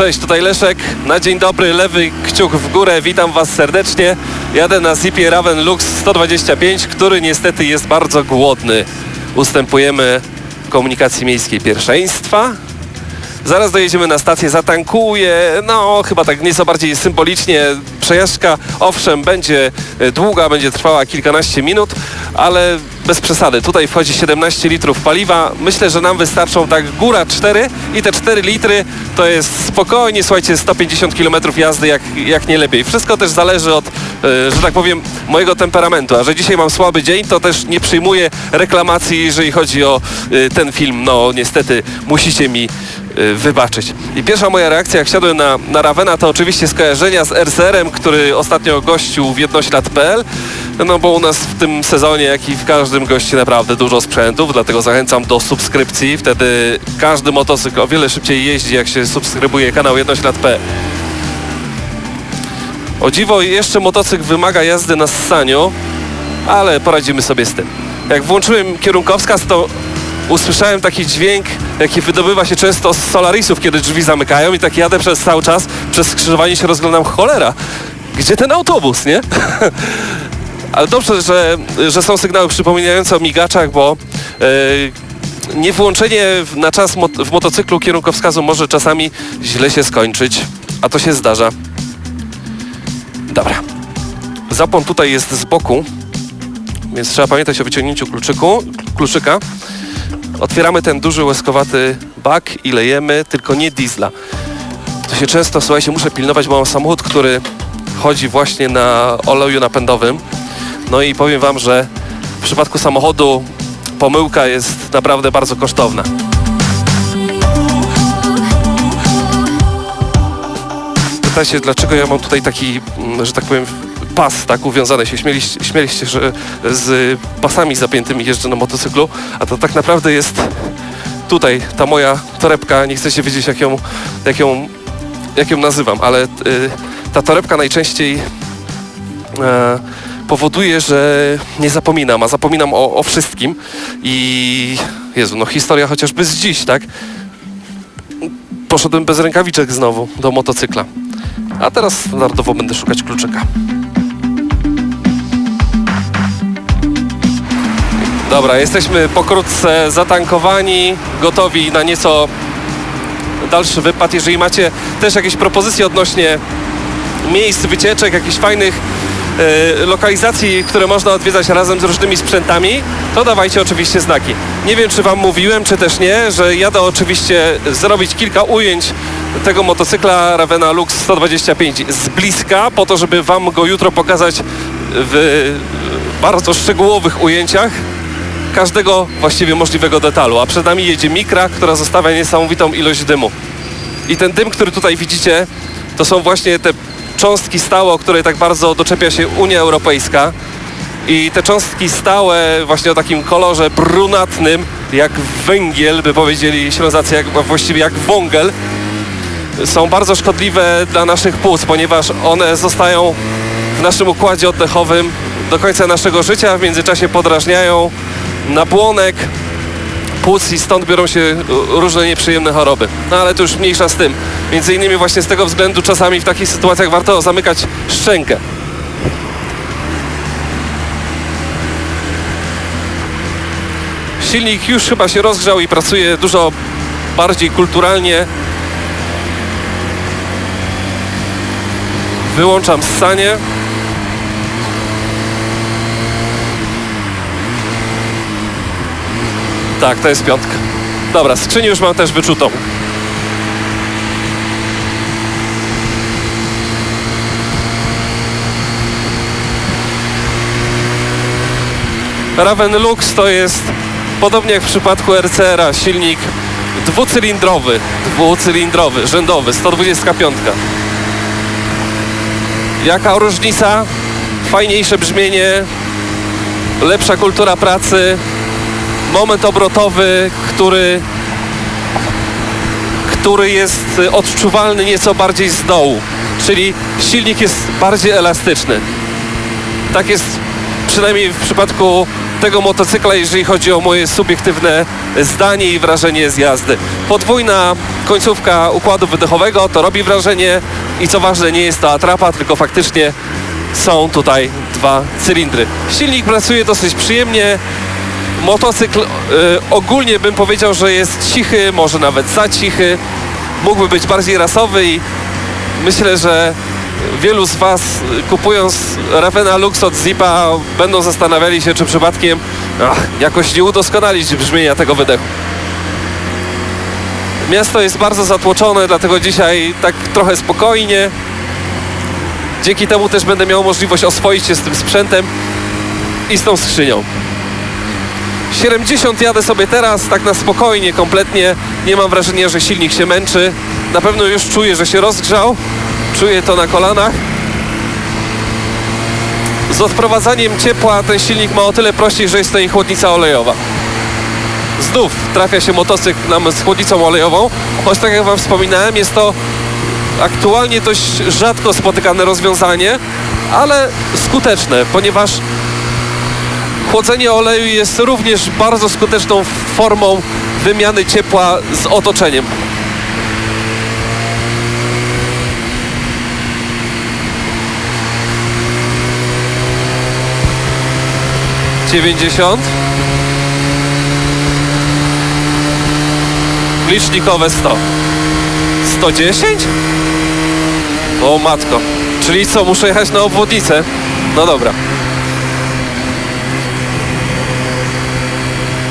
Cześć, tutaj Leszek. Na dzień dobry, lewy kciuk w górę. Witam Was serdecznie. Jadę na Zipie Raven Lux 125, który niestety jest bardzo głodny. Ustępujemy komunikacji miejskiej pierwszeństwa. Zaraz dojedziemy na stację, zatankuję. No, chyba tak nieco bardziej symbolicznie. Przejażdżka, owszem, będzie e, długa, będzie trwała kilkanaście minut, ale bez przesady. Tutaj wchodzi 17 litrów paliwa. Myślę, że nam wystarczą tak góra 4 i te 4 litry to jest spokojnie, słuchajcie, 150 km jazdy, jak, jak nie lepiej. Wszystko też zależy od, e, że tak powiem, mojego temperamentu. A że dzisiaj mam słaby dzień, to też nie przyjmuję reklamacji, jeżeli chodzi o e, ten film. No, niestety, musicie mi wybaczyć. I pierwsza moja reakcja, jak siadłem na, na Ravena, to oczywiście skojarzenia z RCR-em, który ostatnio gościł w jednoślad.pl, no bo u nas w tym sezonie, jak i w każdym gości naprawdę dużo sprzętów, dlatego zachęcam do subskrypcji. Wtedy każdy motocykl o wiele szybciej jeździ, jak się subskrybuje kanał jednoślad.pl. O dziwo, jeszcze motocykl wymaga jazdy na ssaniu, ale poradzimy sobie z tym. Jak włączyłem kierunkowskaz, to usłyszałem taki dźwięk, jaki wydobywa się często z Solarisów, kiedy drzwi zamykają i tak jadę przez cały czas, przez skrzyżowanie się rozglądam, cholera, gdzie ten autobus, nie? Ale dobrze, że, że są sygnały przypominające o migaczach, bo e, niewłączenie na czas mot w motocyklu kierunkowskazu może czasami źle się skończyć, a to się zdarza. Dobra. Zapłon tutaj jest z boku, więc trzeba pamiętać o wyciągnięciu kluczyku, kluczyka. Otwieramy ten duży łezkowaty bak i lejemy, tylko nie diesla. To się często, słuchajcie, muszę pilnować, bo mam samochód, który chodzi właśnie na oleju napędowym. No i powiem wam, że w przypadku samochodu pomyłka jest naprawdę bardzo kosztowna. Pytacie, dlaczego ja mam tutaj taki, mm, że tak powiem, pas tak uwiązany się. Śmieliście, śmieliście że z pasami zapiętymi jeżdżę na motocyklu, a to tak naprawdę jest tutaj ta moja torebka. Nie chcecie wiedzieć, jak ją, jak ją, jak ją nazywam, ale y, ta torebka najczęściej e, powoduje, że nie zapominam, a zapominam o, o wszystkim. I Jezu, no historia chociażby z dziś, tak? Poszedłem bez rękawiczek znowu do motocykla. A teraz standardowo będę szukać kluczyka. Dobra, jesteśmy pokrótce zatankowani, gotowi na nieco dalszy wypad. Jeżeli macie też jakieś propozycje odnośnie miejsc wycieczek, jakichś fajnych e, lokalizacji, które można odwiedzać razem z różnymi sprzętami, to dawajcie oczywiście znaki. Nie wiem, czy Wam mówiłem, czy też nie, że jadę oczywiście zrobić kilka ujęć tego motocykla Ravena Lux 125 z bliska, po to, żeby Wam go jutro pokazać w bardzo szczegółowych ujęciach każdego właściwie możliwego detalu. A przed nami jedzie Mikra, która zostawia niesamowitą ilość dymu. I ten dym, który tutaj widzicie, to są właśnie te cząstki stałe, o które tak bardzo doczepia się Unia Europejska. I te cząstki stałe właśnie o takim kolorze brunatnym, jak węgiel, by powiedzieli Ślązacy, jak, właściwie jak wągel, są bardzo szkodliwe dla naszych płuc, ponieważ one zostają w naszym układzie oddechowym do końca naszego życia, w międzyczasie podrażniają nabłonek płuc i stąd biorą się różne nieprzyjemne choroby. No ale to już mniejsza z tym. Między innymi właśnie z tego względu czasami w takich sytuacjach warto zamykać szczękę. Silnik już chyba się rozgrzał i pracuje dużo bardziej kulturalnie. Wyłączam ssanie. Tak, to jest piątka. Dobra, skrzynię już mam też wyczutą. Raven Lux to jest, podobnie jak w przypadku RCR-a, silnik dwucylindrowy, dwucylindrowy, rzędowy, 125. Jaka różnica? Fajniejsze brzmienie, lepsza kultura pracy, moment obrotowy, który, który jest odczuwalny nieco bardziej z dołu, czyli silnik jest bardziej elastyczny. Tak jest przynajmniej w przypadku tego motocykla, jeżeli chodzi o moje subiektywne zdanie i wrażenie z jazdy. Podwójna końcówka układu wydechowego to robi wrażenie i co ważne, nie jest to atrapa, tylko faktycznie są tutaj dwa cylindry. Silnik pracuje dosyć przyjemnie. Motocykl y, ogólnie bym powiedział, że jest cichy, może nawet za cichy. Mógłby być bardziej rasowy i myślę, że wielu z Was kupując Ravena Lux od Zipa będą zastanawiali się, czy przypadkiem ach, jakoś nie udoskonalić brzmienia tego wydechu. Miasto jest bardzo zatłoczone, dlatego dzisiaj tak trochę spokojnie. Dzięki temu też będę miał możliwość oswoić się z tym sprzętem i z tą skrzynią. 70 jadę sobie teraz, tak na spokojnie, kompletnie. Nie mam wrażenia, że silnik się męczy. Na pewno już czuję, że się rozgrzał. Czuję to na kolanach. Z odprowadzaniem ciepła ten silnik ma o tyle prościej, że jest to chłodnica olejowa. Znów trafia się motocykl nam z chłodnicą olejową, choć tak jak Wam wspominałem, jest to aktualnie dość rzadko spotykane rozwiązanie, ale skuteczne, ponieważ chłodzenie oleju jest również bardzo skuteczną formą wymiany ciepła z otoczeniem. Dziewięćdziesiąt. Licznikowe 100. 110? O matko. Czyli co, muszę jechać na obwodnicę? No dobra.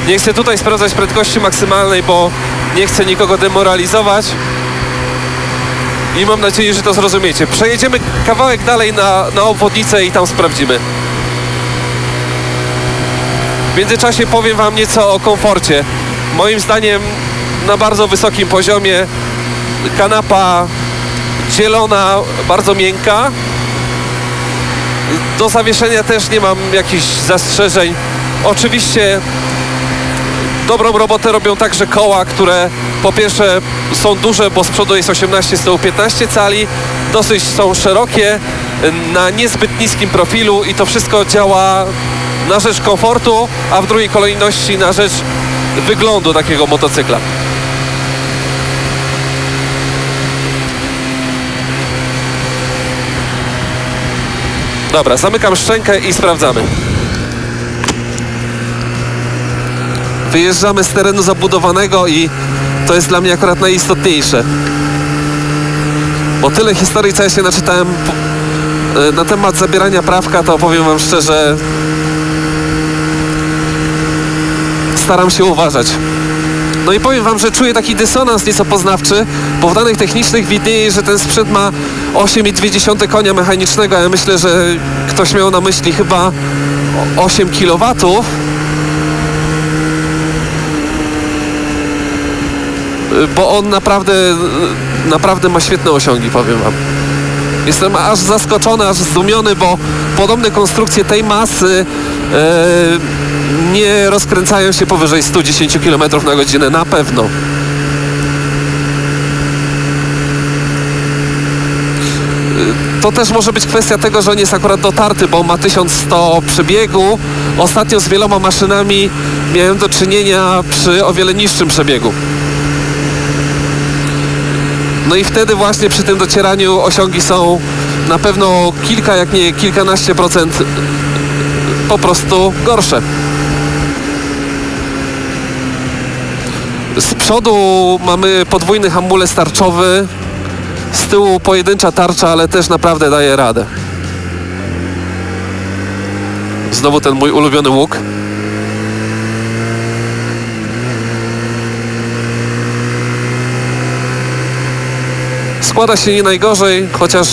Nie chcę tutaj sprawdzać prędkości maksymalnej, bo nie chcę nikogo demoralizować. I mam nadzieję, że to zrozumiecie. Przejedziemy kawałek dalej na, na obwodnicę i tam sprawdzimy. W międzyczasie powiem Wam nieco o komforcie. Moim zdaniem na bardzo wysokim poziomie kanapa zielona, bardzo miękka. Do zawieszenia też nie mam jakichś zastrzeżeń. Oczywiście dobrą robotę robią także koła, które po pierwsze są duże, bo z przodu jest 18, z tyłu 15 cali, dosyć są szerokie, na niezbyt niskim profilu i to wszystko działa na rzecz komfortu, a w drugiej kolejności na rzecz wyglądu takiego motocykla. Dobra, zamykam szczękę i sprawdzamy. Wyjeżdżamy z terenu zabudowanego i to jest dla mnie akurat najistotniejsze. Bo tyle historii, co ja się naczytałem e, na temat zabierania prawka, to powiem wam szczerze, staram się uważać. No i powiem wam, że czuję taki dysonans nieco poznawczy, bo w danych technicznych widnieje, że ten sprzęt ma 8,2 konia mechanicznego, ja myślę, że ktoś miał na myśli chyba o- 8 kW. Bo on naprawdę, naprawdę ma świetne osiągi, powiem wam. Jestem aż zaskoczony, aż zdumiony, bo podobne konstrukcje tej masy e, nie rozkręcają się powyżej 110 km na godzinę, na pewno. E, To też może być kwestia tego, że on jest akurat dotarty, bo ma 1100 przebiegu. Ostatnio z wieloma maszynami miałem do czynienia przy o wiele niższym przebiegu. No i wtedy właśnie przy tym docieraniu osiągi są na pewno kilka, jak nie kilkanaście procent po prostu gorsze. Z przodu mamy podwójny hamulec tarczowy, z tyłu pojedyncza tarcza, ale też naprawdę daje radę. Znowu ten mój ulubiony łuk. Składa się nie najgorzej, chociaż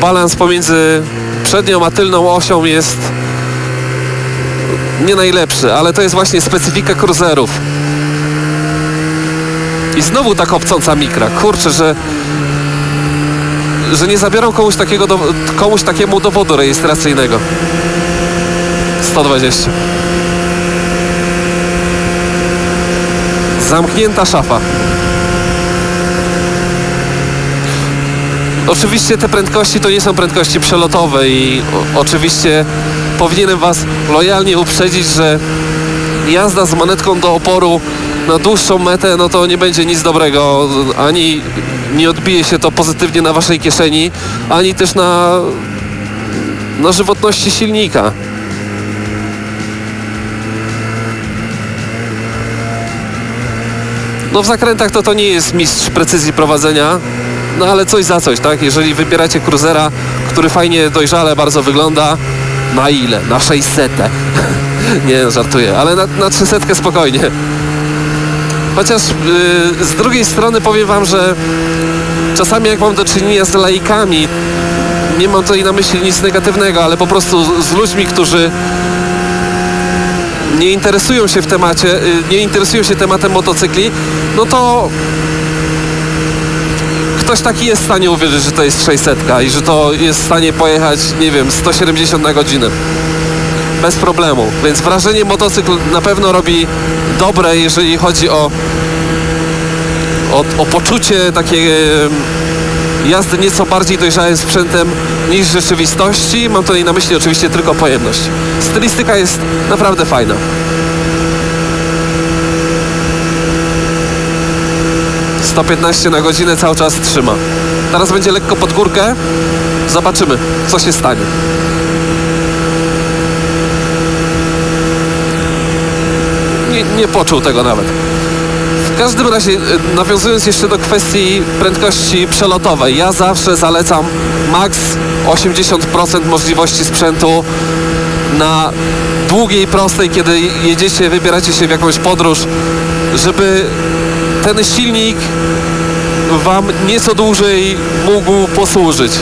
balans pomiędzy przednią a tylną osią jest nie najlepszy, ale to jest właśnie specyfika cruiserów. I znowu ta kopcąca mikra. Kurczę, że że nie zabiorą komuś takiego do, komuś takiemu dowodu rejestracyjnego. 120. Zamknięta szafa. Oczywiście te prędkości to nie są prędkości przelotowe i o, oczywiście powinienem Was lojalnie uprzedzić, że jazda z manetką do oporu na dłuższą metę, no to nie będzie nic dobrego. Ani nie odbije się to pozytywnie na Waszej kieszeni, ani też na, na żywotności silnika. No w zakrętach to to nie jest mistrz precyzji prowadzenia, no ale coś za coś, tak? Jeżeli wybieracie cruzera, który fajnie dojrzale bardzo wygląda, na ile? Na 600. nie, żartuję, ale na, na 300 spokojnie. Chociaż yy, z drugiej strony powiem wam, że czasami jak mam do czynienia z laikami, nie mam tutaj na myśli nic negatywnego, ale po prostu z, z ludźmi, którzy nie interesują się w temacie, y, nie interesują się tematem motocykli, no to ktoś taki jest w stanie uwierzyć, że to jest 600 i że to jest w stanie pojechać, nie wiem, 170 na godzinę. Bez problemu. Więc wrażenie motocykl na pewno robi dobre, jeżeli chodzi o, o, o poczucie takiej em, jazdy nieco bardziej dojrzałym sprzętem niż rzeczywistości. Mam tutaj na myśli oczywiście tylko pojemność. Stylistyka jest naprawdę fajna. ...115 na godzinę cały czas trzyma. Teraz będzie lekko pod górkę. Zobaczymy, co się stanie. Nie, nie poczuł tego nawet. W każdym razie, e, nawiązując jeszcze do kwestii prędkości przelotowej, ja zawsze zalecam max 80% możliwości sprzętu na długiej, prostej, kiedy jedziecie, wybieracie się w jakąś podróż, żeby ten silnik Wam nieco dłużej mógł posłużyć.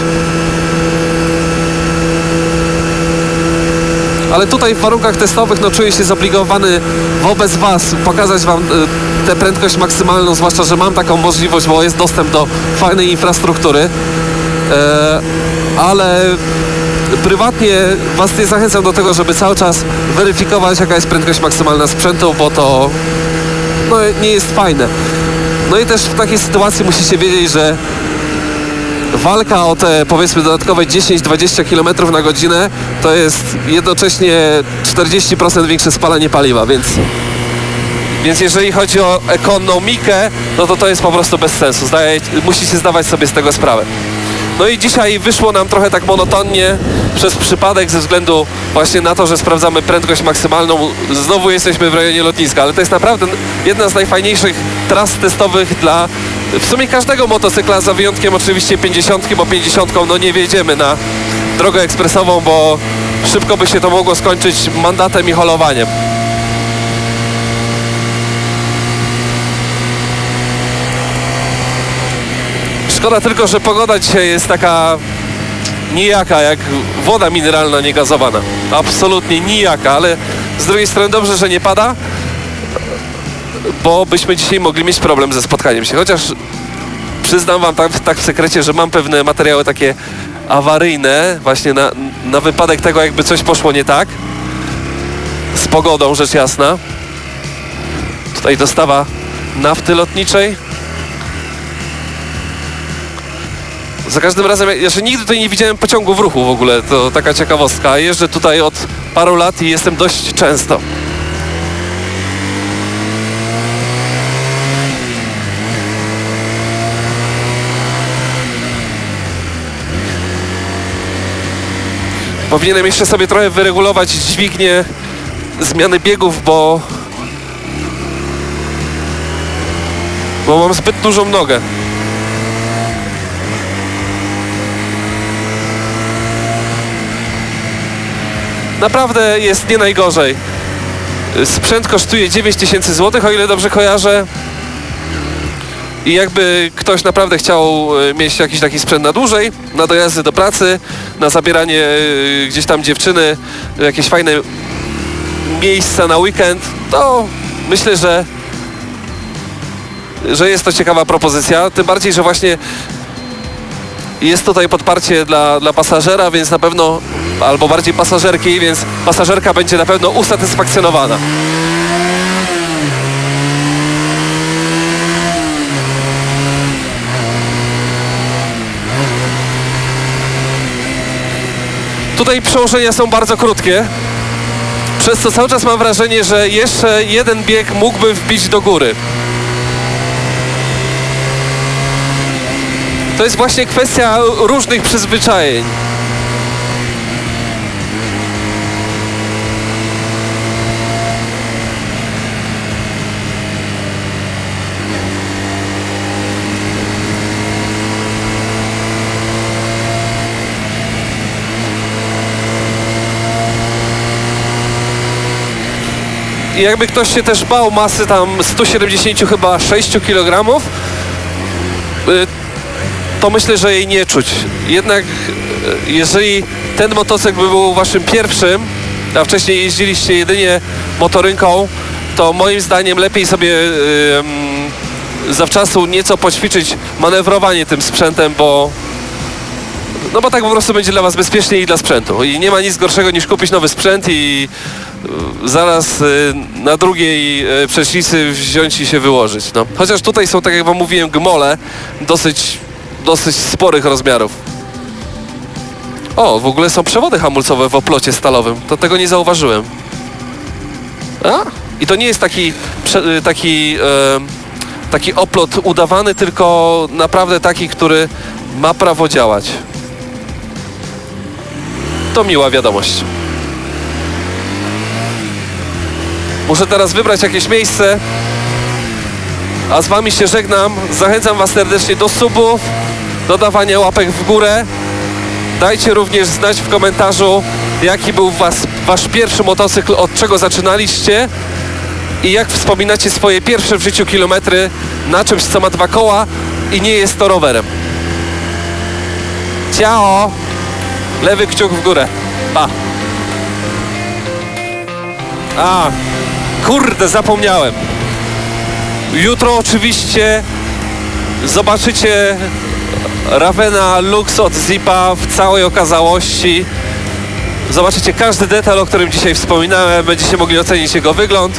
ale tutaj w warunkach testowych no, czuję się zobligowany wobec Was pokazać Wam y, tę prędkość maksymalną, zwłaszcza, że mam taką możliwość, bo jest dostęp do fajnej infrastruktury. E, ale prywatnie Was nie zachęcam do tego, żeby cały czas weryfikować, jaka jest prędkość maksymalna sprzętu, bo to no, nie jest fajne. No i też w takiej sytuacji musicie wiedzieć, że walka o te powiedzmy dodatkowe 10-20 km na godzinę to jest jednocześnie 40% większe spalanie paliwa, więc więc jeżeli chodzi o ekonomikę, no to to jest po prostu bez sensu. Zdaje, musicie zdawać sobie z tego sprawę. No i dzisiaj wyszło nam trochę tak monotonnie przez przypadek ze względu właśnie na to, że sprawdzamy prędkość maksymalną. Znowu jesteśmy w rejonie lotniska, ale to jest naprawdę jedna z najfajniejszych tras testowych dla w sumie każdego motocykla, za wyjątkiem oczywiście 50, bo 50 no nie wjedziemy na drogę ekspresową, bo szybko by się to mogło skończyć mandatem i holowaniem. Szkoda tylko, że pogoda dzisiaj jest taka nijaka, jak woda mineralna niegazowana. Absolutnie nijaka, ale z drugiej strony dobrze, że nie pada, bo byśmy dzisiaj mogli mieć problem ze spotkaniem się. Chociaż przyznam wam tak, tak w sekrecie, że mam pewne materiały takie awaryjne, właśnie na, na wypadek tego, jakby coś poszło nie tak. Z pogodą, rzecz jasna. Tutaj dostawa nafty lotniczej. Za każdym razem, ja jeszcze nigdy tutaj nie widziałem pociągu w ruchu w ogóle, to taka ciekawostka. Jeżdżę tutaj od paru lat i jestem dość często. Powinienem jeszcze sobie trochę wyregulować dźwignię zmiany biegów, bo bo mam zbyt dużą nogę. Naprawdę jest nie najgorzej. Sprzęt kosztuje 9000 zł, o ile dobrze kojarzę. I jakby ktoś naprawdę chciał e, mieć jakiś taki sprzęt na dłużej, na dojazdy do pracy, na zabieranie e, gdzieś tam dziewczyny, jakieś fajne miejsca na weekend, to myślę, że że jest to ciekawa propozycja, tym bardziej, że właśnie jest tutaj podparcie dla, dla pasażera, więc na pewno, albo bardziej pasażerki, więc pasażerka będzie na pewno usatysfakcjonowana. Tutaj przełożenia są bardzo krótkie, przez co cały czas mam wrażenie, że jeszcze jeden bieg mógłbym wbić do góry. To jest właśnie kwestia różnych przyzwyczajeń. Jakby ktoś się też bał masy tam 170 chyba 6 kg, y, to myślę, że jej nie czuć. Jednak y, jeżeli ten motocykl by był waszym pierwszym, a wcześniej jeździliście jedynie motorynką, to moim zdaniem lepiej sobie y, mm, zawczasu nieco poćwiczyć manewrowanie tym sprzętem, bo no bo tak po prostu będzie dla was bezpieczniej i dla sprzętu. I nie ma nic gorszego niż kupić nowy sprzęt i y, zaraz y, na drugiej y, prześlisy wziąć i się wyłożyć. No. Chociaż tutaj są, tak jak wam mówiłem, gmole dosyć, dosyć sporych rozmiarów. O, w ogóle są przewody hamulcowe w oplocie stalowym. To tego nie zauważyłem. A? I to nie jest taki, taki, taki oplot udawany, tylko naprawdę taki, który ma prawo działać. To miła wiadomość. Muszę teraz wybrać jakieś miejsce. A z wami się żegnam. Zachęcam was serdecznie do subów, do dawania łapek w górę. Dajcie również znać w komentarzu, jaki był was, wasz pierwszy motocykl, od czego zaczynaliście i jak wspominacie swoje pierwsze w życiu kilometry na czymś, co ma dwa koła i nie jest to rowerem. Ciao! Lewy kciuk w górę. Pa! A, kurde, zapomniałem. Jutro oczywiście zobaczycie Ravena Lux od Zipa w całej okazałości. Zobaczycie każdy detal, o którym dzisiaj wspominałem. Będziecie mogli ocenić jego wygląd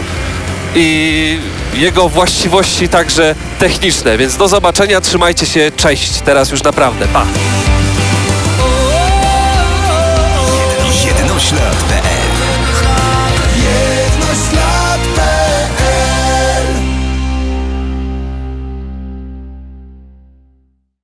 i jego właściwości także techniczne. Więc do zobaczenia, trzymajcie się, cześć. Teraz już naprawdę, pa!